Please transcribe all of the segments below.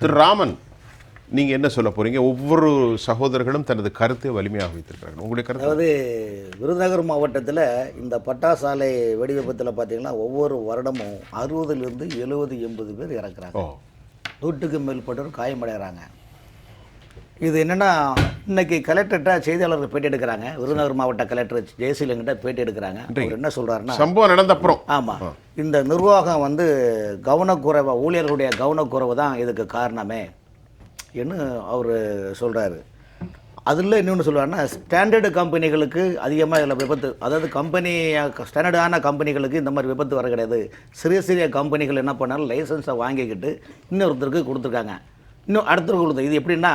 திரு ராமன் நீங்க என்ன சொல்ல போறீங்க? ஒவ்வொரு சகோதரர்களும் தனது கருத்தை வலிமையாக வைத்திருக்கிறார்கள். உங்களுடைய கருத்து அதாவது விருதுநகர் மாவட்டத்தில் இந்த பட்டாசாலை வெடி விபத்தில் பார்த்தீங்கன்னா ஒவ்வொரு வருடமும் அறுபதுலேருந்து எழுபது எண்பது பேர் இறக்குறாங்க. ஓ. நூற்றுக்கு மேற்பட்டோர் காயமடைகிறாங்க இது என்னென்னா இன்னைக்கு கலெக்டர்கிட்ட செய்தியாளர்கள் பேட்டி எடுக்கிறாங்க. விருதுநகர் மாவட்ட கலெக்டர் ஜெயசீலங்கிட்ட பேட்டி எடுக்கிறாங்க. அவர் என்ன சொல்கிறாருன்னா சம்பவம் நடந்த அப்புறம். ஆமாம் இந்த நிர்வாகம் வந்து கவனக்குறைவா ஊழியர்களுடைய கவனக்குறைவு தான் இதுக்கு காரணமே. என்று அவர் சொல்கிறாரு அதில் இன்னொன்று சொல்லுவாருன்னா ஸ்டாண்டர்டு கம்பெனிகளுக்கு அதிகமாக இதில் விபத்து அதாவது கம்பெனி ஸ்டாண்டர்டான கம்பெனிகளுக்கு இந்த மாதிரி விபத்து வர கிடையாது. சிறிய சிறிய கம்பெனிகள் என்ன பண்ணாலும் லைசன்ஸை வாங்கிக்கிட்டு இன்னொருத்தருக்கு கொடுத்துருக்காங்க. இன்னும் அடுத்தருக்கு கொடுத்து இது எப்படின்னா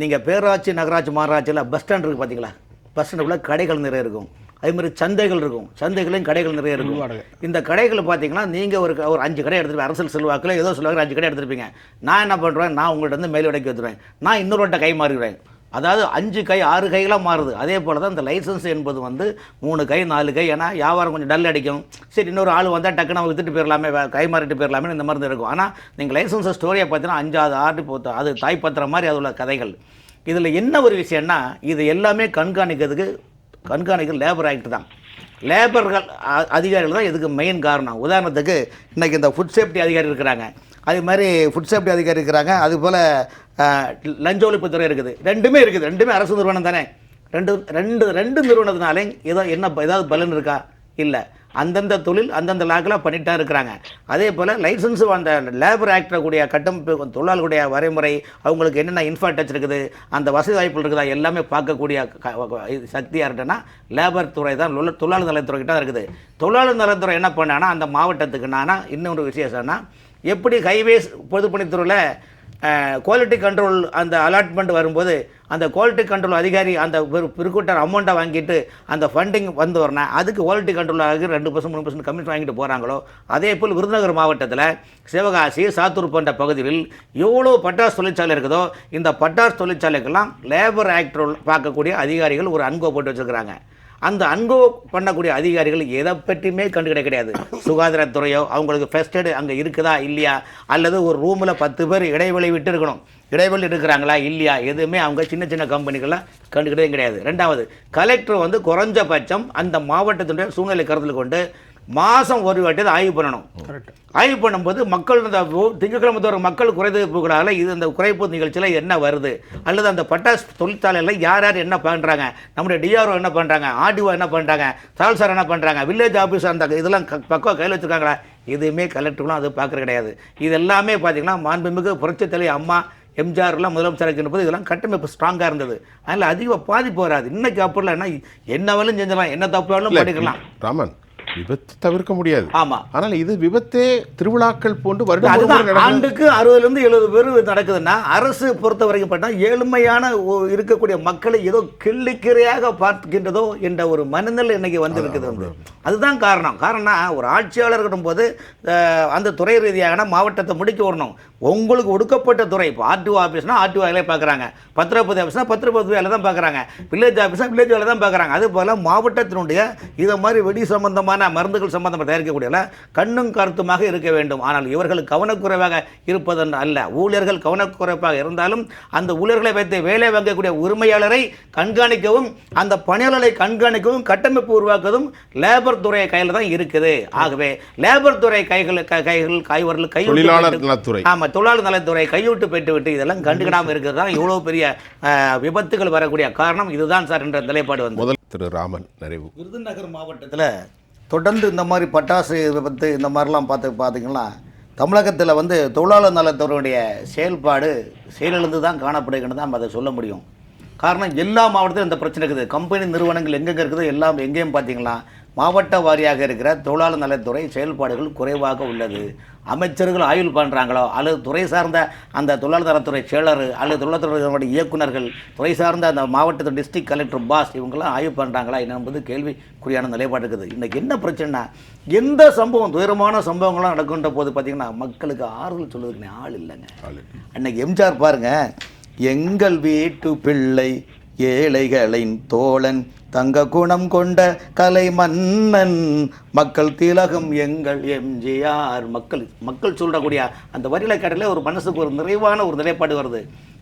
நீங்கள் பேராட்சி நகராட்சி மாநகராட்சியில் பஸ் ஸ்டாண்ட் இருக்குது பார்த்தீங்களா பஸ் ஸ்டாண்டுக்குள்ளே கடைகள் நிறைய இருக்கும். அதே மாதிரி சந்தைகள் இருக்கும். சந்தைகளையும் கடைகள் நிறைய இருக்கும். இந்த கடைகள் பார்த்தீங்கன்னா நீங்கள் ஒரு ஒரு அஞ்சு கடை எடுத்துருப்பீங்க அரசியல் செல்வாக்கில் ஏதோ சொல்லுவாங்க அஞ்சு கடை எடுத்துருப்பீங்க. நான் என்ன பண்ணுறேன் நான் உங்கள்கிட்ட வந்து மேல் விடைக்கு வந்துடுவேன் நான் இன்னொருவட்ட கை மாறுகிறேன். அதாவது அஞ்சு கை ஆறு கைகளாக மாறுது. அதே போல் தான் இந்த லைசன்ஸ் என்பது வந்து மூணு கை நாலு கை ஏன்னா வியாபாரம் கொஞ்சம் டல் அடிக்கும். சரி இன்னொரு ஆள் வந்தால் டக்குன்னு அவங்க வித்துட்டு போயிடலாமே கை மாறிட்டு போயிடலாமே இந்த மாதிரி இருக்கும். ஆனால் நீங்கள் லைசன்ஸ் ஸ்டோரியை பார்த்தீங்கன்னா அஞ்சாவது ஆறு அது தாய் பத்திரம் மாதிரி அது உள்ள கதைகள். இதில் என்ன ஒரு விஷயம்னா இது எல்லாமே கண்காணிக்கிறதுக்கு கண்காணிக்கிற லேபர் ஆக்ட் தான். லேபர்கள் அதிகாரிகள் தான் இதுக்கு மெயின் காரணம். உதாரணத்துக்கு இன்றைக்கி இந்த ஃபுட் சேஃப்டி அதிகாரி இருக்கிறாங்க. அதே மாதிரி ஃபுட் சேஃப்டி அதிகாரி இருக்கிறாங்க. அதுபோல் லஞ்ச ஒழிப்புத்துறை இருக்குது. ரெண்டுமே இருக்குது. ரெண்டுமே அரசு நிறுவனம் தானே. ரெண்டு ரெண்டு ரெண்டு நிறுவனத்தினாலே ஏதோ என்ன ஏதாவது பலன் இருக்கா? இல்லை. அந்தந்த தொழில் அந்தந்த லாக்கில் பண்ணிட்டு தான் இருக்கிறாங்க. அதே போல் லைசன்ஸ் அந்த லேபர் ஆக்டில் கூடிய கட்டமைப்பு தொழிலாளர்களுடைய வரைமுறை அவங்களுக்கு என்னென்ன இன்ஃபார்டச் இருக்குது அந்த வசதி வாய்ப்புகள் இருக்குதா எல்லாமே பார்க்கக்கூடிய சக்தியாக க- லேபர் துறை தான் தொழிலாளர் நலத்துறை தான் இருக்குது. தொழிலாளர் நலத்துறை என்ன பண்ணானா அந்த மாவட்டத்துக்கு நானா இன்னொரு விசேஷம்னா எப்படி ஹைவேஸ் பொதுப்பணித்துறையில் குவாலிட்டி கண்ட்ரோல் அந்த அலாட்மெண்ட் வரும்போது அந்த குவாலிட்டி கண்ட்ரோல் அதிகாரி அந்த பிற்கூட்டர் அமௌண்ட்டை வாங்கிட்டு அந்த ஃபண்டிங் வந்து வரணும் அதுக்கு குவாலிட்டி கண்ட்ரோல் ஆகி ரெண்டு பர்சன்ட் மூணு பர்சன்ட் கமிஷன் வாங்கிட்டு போகிறாங்களோ அதே போல் விருதுநகர் மாவட்டத்தில் சிவகாசி சாத்தூர் போன்ற பகுதிகளில் எவ்வளோ பட்டாசு தொழிற்சாலை இருக்குதோ இந்த பட்டாசு தொழிற்சாலைக்கெல்லாம் லேபர் ஆக்ட் பார்க்கக்கூடிய அதிகாரிகள் ஒரு அன்கோ போட்டு வச்சுருக்கிறாங்க. அந்த அன்கோ பண்ணக்கூடிய அதிகாரிகள் எதை பற்றியுமே கண்டுக்கிட கிடையாது. சுகாதாரத்துறையோ அவங்களுக்கு ஃபர்ஸ்ட் எய்டு அங்கே இருக்குதா இல்லையா? அல்லது ஒரு ரூமில் பத்து பேர் இடைவெளி விட்டு இருக்கணும் இடைவெளி இருக்கிறாங்களா இல்லையா? எதுவுமே அவங்க சின்ன சின்ன கம்பெனிகள்லாம் கண்டுக்கிட்டே கிடையாது. ரெண்டாவது கலெக்டர் வந்து குறைஞ்சபட்சம் அந்த மாவட்டத்தினுடைய சூழ்நிலை கருத்தில் கொண்டு மாதம் ஒரு வாட்டி அதை ஆய்வு பண்ணணும். ஆய்வு பண்ணும்போது மக்கள் இந்த திங்கட்கிழமை தோறும் மக்கள் குறைதீர்ப்புகளால் இது இந்த குறைப்பு நிகழ்ச்சியில் என்ன வருது? அல்லது அந்த பட்டாசு தொழிற்சாலையில் யார் யார் என்ன பண்ணுறாங்க நம்முடைய டிஆர்ஓ என்ன பண்ணுறாங்க ஆர்டிஓ என்ன பண்ணுறாங்க தால் சார் என்ன பண்ணுறாங்க வில்லேஜ் ஆஃபீஸர் அந்த இதெல்லாம் பக்கம் கையில் வச்சுருக்காங்களா? எதுவுமே கலெக்டர்களும் அது பார்க்குறது கிடையாது. இது எல்லாமே பார்த்தீங்கன்னா மாண்புமிகு புரட்சித் தலைவி அம்மா எம்ஜிஆர்லாம் முதலமைச்சராக இருக்கின்ற இதெல்லாம் கட்டமைப்பு ஸ்ட்ராங்காக இருந்தது. அதில் அதிக பாதிப்பு வராது. இன்னைக்கு அப்படிலாம் என்ன என்ன வேணும் செஞ்சலாம் என்ன தப்பு வேணும் பண்ணிக்கலாம். ராமன் விபத்து தவிர்க்க முடியாது. ஆமாம் ஆனால் இது விபத்தே திருவிழாக்கள் போன்று வருடம் ஆண்டுக்கு அறுபதுலேருந்து எழுபது பேர் நடக்குதுன்னா அரசு பொறுத்த வரைக்கும் பார்த்தா ஏழ்மையான இருக்கக்கூடிய மக்களை ஏதோ கிள்ளிக்கிறையாக பார்க்கின்றதோ என்ற ஒரு மனநிலை இன்னைக்கு வந்து. இருக்குது வந்து அதுதான் காரணம். காரணம் ஒரு ஆட்சியாளர் போது அந்த துறை ரீதியான மாவட்டத்தை முடிக்க வரணும் உங்களுக்கு ஒடுக்கப்பட்ட துறை இப்போ ஆர்டிஓ ஆஃபீஸ்னா ஆர்டிஓ வேலையை பார்க்குறாங்க. பத்திரப்பதி ஆஃபீஸ்னா பத்திரப்பதி வேலை தான் பார்க்குறாங்க. வில்லேஜ் ஆஃபீஸ்னா வில்லேஜ் வேலை தான் பார்க்குறாங்க. அது போல் மாவட்டத்தினுடைய இதை மாதிரி வெடி சம்பந்தமான மருந்துகள் சம்பந்தமாக தயாரிக்கக்கூடிய கண்ணும் கருத்துமாக இருக்க வேண்டும். ஆனால் இவர்கள் கவனக்குறைவாக இருப்பதென்று அல்ல. ஊழியர்கள் கவனக்குறைவாக இருந்தாலும் அந்த ஊழியர்களை வைத்து வேலை வாங்கக்கூடிய உரிமையாளரை கண்காணிக்கவும் அந்த பணியாளரை கண்காணிக்கவும் கட்டமைப்பு உருவாக்குவதும் லேபர் துறை கையில் தான் இருக்குது. ஆகவே லேபர் துறை கைகள் க- கைகள் கைவர்கள் போயிட்டு- நலத்துறை. ஆமா தொழிலாளர் நலத்துறை கைவிட்டு போயிட்டு விட்டு இதெல்லாம் கண்டுக்கிடாமல் இருக்கிறது தான் இவ்வளோ பெரிய விபத்துகள் வரக்கூடிய காரணம். இதுதான் சார் என்ற நிலைப்பாடு வந்து. முதல் திரு ராமன் நிறைவு. விருதுநகர் மாவட்டத்தில் தொடர்ந்து இந்த மாதிரி பட்டாசு விபத்து இந்த மாதிரிலாம் பார்த்து பார்த்தீங்கன்னா தமிழகத்தில் வந்து தொழிலாளர் நலத்துறையுடைய செயல்பாடு செயலிழந்து தான் காணப்படுகிறது நம்ம அதை சொல்ல முடியும். காரணம் எல்லா மாவட்டத்திலும் இந்த பிரச்சனை இருக்குது. கம்பெனி நிறுவனங்கள் எங்கெங்கே இருக்குது எல்லாம் எங்கேயும் பார்த்தீங்களா? மாவட்ட வாரியாக இருக்கிற தொழிலாளர் நலத்துறை செயல்பாடுகள் குறைவாக உள்ளது. அமைச்சர்கள் ஆய்வு பண்ணுறாங்களோ அல்லது துறை சார்ந்த அந்த தொழிலாளர் நலத்துறை செயலர் அல்லது தொழிலாளர் துறையினுடைய இயக்குனர்கள் துறை சார்ந்த அந்த மாவட்டத்து டிஸ்ட்ரிக்ட் கலெக்டர் பாஸ் இவங்கெல்லாம் ஆய்வு பண்ணுறாங்களா என்பது கேள்விக்குறியான நிலைப்பாடு இருக்குது. இன்றைக்கி என்ன பிரச்சனைனா எந்த சம்பவம் துயரமான சம்பவங்கள்லாம் நடக்கின்ற போது பார்த்திங்கன்னா மக்களுக்கு ஆறுதல் சொல்வதற்கு ஆள் இல்லைங்க. அன்னைக்கு எம்ஜிஆர் பாருங்க. எங்கள் வீட்டு பிள்ளை ஏழைகளின் தோழன் தங்க குணம் கொண்ட கலை மன்னன். மக்கள் திலகம் எங்கள் எம்ஜிஆர். மக்கள் மக்கள் சொல்லக்கூடிய அந்த வரியில கேட்டாலே ஒரு மனசுக்கு ஒரு நிறைவான ஒரு நிலைப்பாடு வருது.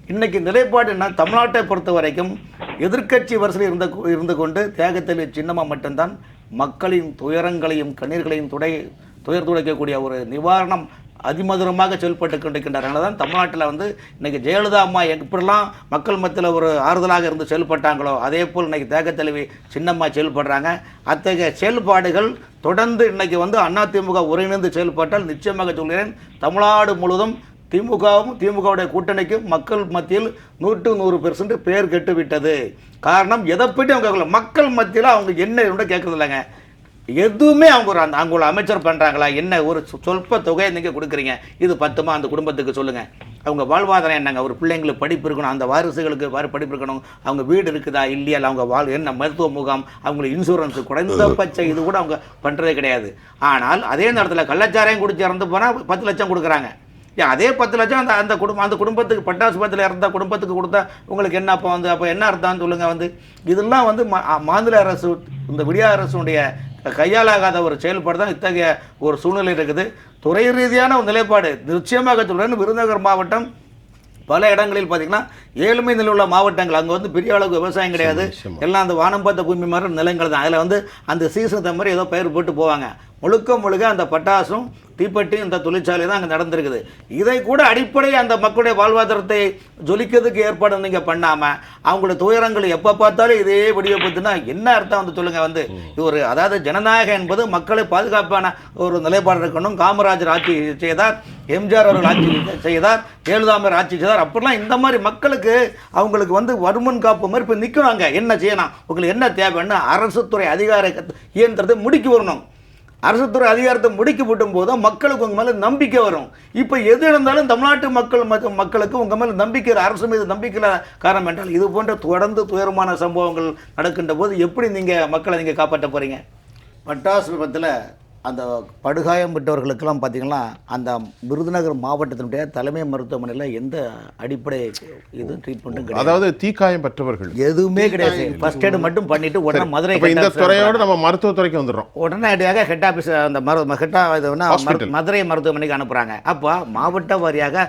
இன்னைக்கு நிலைப்பாடு என்ன? தமிழ்நாட்டை பொறுத்த வரைக்கும் எதிர்க்கட்சி வரிசையில் இருந்த இருந்து கொண்டு தேகத்தில் சின்னமாக மட்டும்தான் மக்களின் துயரங்களையும் கண்ணீர்களையும் துடை துயர் துடைக்கக்கூடிய ஒரு நிவாரணம் அதிமதுரமாக செயல்பட்டு கொண்டிருக்கின்றனால தான் தமிழ்நாட்டில் வந்து இன்றைக்கி ஜெயலலிதா அம்மா எப்படிலாம் மக்கள் மத்தியில் ஒரு ஆறுதலாக இருந்து செயல்பட்டாங்களோ அதே போல் இன்றைக்கி தேகத்தலைவி சின்னம்மா செயல்படுறாங்க. அத்தகைய செயல்பாடுகள் தொடர்ந்து இன்னைக்கு வந்து அதிமுக ஒருங்கிணைந்து செயல்பட்டால் நிச்சயமாக சொல்கிறேன் தமிழ்நாடு முழுவதும் திமுகவும் திமுகவுடைய கூட்டணிக்கும் மக்கள் மத்தியில் நூற்று நூறு பெர்சன்ட் பேர் கெட்டு விட்டது காரணம் எதை பற்றி அவங்க கேட்கல. மக்கள் மத்தியில் அவங்க என்ன கேட்குறது இல்லைங்க எதுவுமே அவங்க ஒரு அந்த அவங்க ஒரு அமைச்சர் பண்ணுறாங்களா என்ன ஒரு சொ- சொல்ப தொகையை நீங்கள் கொடுக்குறீங்க? இது பத்துமா? அந்த குடும்பத்துக்கு சொல்லுங்கள் அவங்க வாழ்வாதாரம் என்னங்க? ஒரு பிள்ளைங்களுக்கு படிப்பு இருக்கணும் அந்த வாரிசுகளுக்கு வாரி படிப்பு இருக்கணும். அவங்க வீடு இருக்குதா? இல்லையா? இல்லை அவங்க வாழ் என்ன மருத்துவ முகாம்? அவங்களுக்கு இன்சூரன்ஸ் குறைந்தபட்ச இது கூட அவங்க பண்ணுறதே கிடையாது. ஆனால் அதே நேரத்தில் கள்ளச்சாரையும் குடிச்சு இறந்து போனால் பத்து லட்சம் கொடுக்குறாங்க. ஏன் அதே பத்து லட்சம் அந்த அந்த குடும்பம் அந்த குடும்பத்துக்கு பட்டாசுபத்தில் இறந்த குடும்பத்துக்கு கொடுத்தா உங்களுக்கு என்ன அப்போ வந்து? அப்போ என்ன அர்த்தம்னு சொல்லுங்கள் வந்து. இதெல்லாம் வந்து மா- மாநில அரசு இந்த விடியா அரசுடைய கையாளாகாத ஒரு செயல்பாடு தான் இத்தகைய ஒரு சூழ்நிலை இருக்குது. துறை ரீதியான ஒரு நிலைப்பாடு. நிச்சயமாக சொல்கிறேன் விருதுநகர் மாவட்டம் பல இடங்களில் பார்த்தீங்கன்னா ஏழ்மை நிலை உள்ள மாவட்டங்கள். அங்கே வந்து பெரிய அளவுக்கு விவசாயம் கிடையாது. எல்லாம் அந்த வானம் பார்த்த பூமி மாதிரி நிலங்கள் தான். அதில் வந்து அந்த சீசன் மாதிரி ஏதோ பயிர் போட்டு போவாங்க. முழுக்க முழுக்க அந்த பட்டாசும் தீப்பெட்டி இந்த தொழிற்சாலை தான் அங்கே நடந்திருக்குது. இதை கூட அடிப்படை அந்த மக்களுடைய வாழ்வாதாரத்தை ஜொலிக்கிறதுக்கு ஏற்பாடு நீங்கள் பண்ணாமல் அவங்களுடைய துயரங்கள் எப்போ பார்த்தாலும் இதே வெடியை பற்றினா என்ன அர்த்தம் வந்து சொல்லுங்கள் வந்து? ஒரு அதாவது ஜனநாயகம் என்பது மக்களை பாதுகாப்பான ஒரு நிலைப்பாடு இருக்கணும். காமராஜர் ஆட்சி செய்தார் எம்ஜிஆர் அவர்கள் ஆட்சி செய்தார் ஜெயலலிதாமர் ஆட்சி செய்தார். அப்படிலாம் இந்த மாதிரி மக்களுக்கு அவங்களுக்கு வந்து வருமன் காப்பு மாதிரி இப்போ நிற்கிறாங்க என்ன செய்யணும்? உங்களுக்கு என்ன தேவைன்னு அரசு துறை அதிகார இயந்திரத்தை முடுக்கி வரணும். அரசுத்துறை அதிகாரத்தை முடிக்க விட்டும் போது மக்களுக்கு உங்கள் மேலே நம்பிக்கை வரும். இப்போ எது இருந்தாலும் தமிழ்நாட்டு மக்கள் மக்களுக்கு உங்கள் மேலே நம்பிக்கை அரசு மீது நம்பிக்கையில் காரணம் என்றால் இது போன்ற தொடர்ந்து துயரமான சம்பவங்கள் நடக்கின்ற போது எப்படி நீங்கள் மக்களை நீங்கள் காப்பாற்ற போகிறீங்க பட்டாசு விபத்தில் அந்த படுகாயம் விட்டவர்களுக்கெல்லாம் பார்த்தீங்கன்னா அந்த விருதுநகர் மாவட்டத்தினுடைய தலைமை மருத்துவமனையில் எந்த அடிப்படை இது ட்ரீட்மெண்ட்டும் கிடையாது. அதாவது தீக்காயம் பெற்றவர்கள். எதுவுமே கிடையாது. ஃபர்ஸ்ட் எய்டு மட்டும் பண்ணிட்டு உடனே மதுரை இந்த துறையோடு நம்ம மருத்துவத்துறைக்கு வந்துடுறோம். உடனடியாக ஹெட் ஆஃபீஸ் அந்த மரு ஹெட் இது மதுரை மருத்துவமனைக்கு அனுப்புகிறாங்க அப்போ மாவட்ட வாரியாக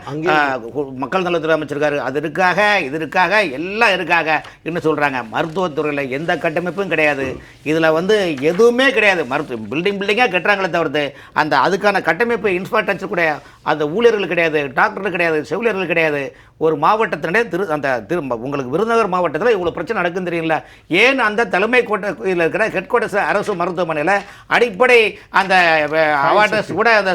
மக்கள் நலத்துறை அமைச்சிருக்காரு. அது இருக்காக இது இருக்காக எல்லாம் இருக்காக என்ன சொல்கிறாங்க மருத்துவத்துறையில் எந்த கட்டமைப்பும் கிடையாது. இதில் வந்து எதுவுமே கிடையாது. மருத்துவ பில்டிங் பில்டிங்காக கட்டுறாங்களே தவிர்த்து அந்த அதுக்கான கட்டமைப்பு இன்ஃப்ராஸ்ட்ரக்சர் கூட அந்த ஊழியர்கள் கிடையாது டாக்டர்கள் கிடையாது செவிலியர்கள் கிடையாது. ஒரு மாவட்டத்தினுடைய திரு அந்த திரு உங்களுக்கு விருதுநகர் மாவட்டத்தில் இவ்வளோ பிரச்சனை நடக்குன்னு தெரியல ஏன் அந்த தலைமை கோட்டை இதில் இருக்கிற ஹெட் குவார்ட்டர்ஸ் அரசு மருத்துவமனையில் அடிப்படை அந்த அவார்டஸ் கூட அந்த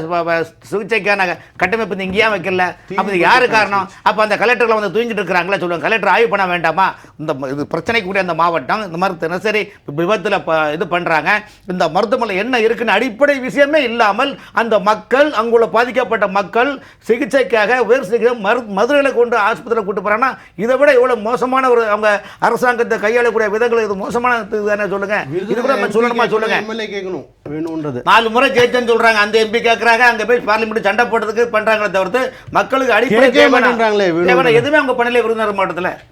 சிகிச்சைக்கான கட்டமைப்பு நீங்க வைக்கல. அப்போ யாரு காரணம்? அப்போ அந்த கலெக்டரில் வந்து தூங்கிட்டு இருக்கிறாங்களே சொல்லுவாங்க. கலெக்டர் ஆய்வு பண்ண வேண்டாமா? இந்த இது பிரச்சனைக்கு கூடிய அந்த மாவட்டம் இந்த மாதிரி தினசரி விபத்தில் இது பண்ணுறாங்க இந்த மருத்துவமனை என்ன இருக்குன்னு அடிப்படை விஷயமே இல்லாமல் அந்த மக்கள் அங்குள்ள பாதிக்கப்பட்ட மக்கள் சிகிச்சைக்காக உயர் சிகிச்சை மரு மதுரையில் கொண்டு ஆஸ்பத்திரியில் கூட்டு போகிறாங்கன்னா இதை விட எவ்வளோ மோசமான ஒரு அவங்க அரசாங்கத்தை கையாளக்கூடிய விதங்கள் இது மோசமான இது தானே சொல்லுங்க? இது கூட சொல்லணுமா சொல்லுங்க? எம்எல்ஏ கேட்கணும் வேணும்ன்றது. நாலு முறை ஜெயிச்சேன்னு சொல்றாங்க. அந்த எம்பி கேட்கறாங்க அங்க போய் பார்லிமெண்ட் சண்டை போடுறதுக்கு பண்றாங்களே தவிர்த்து மக்களுக்கு அடிப்படை எதுவுமே அவங்க பண்ணல விருதுநகர் மாவட்டத்தில்.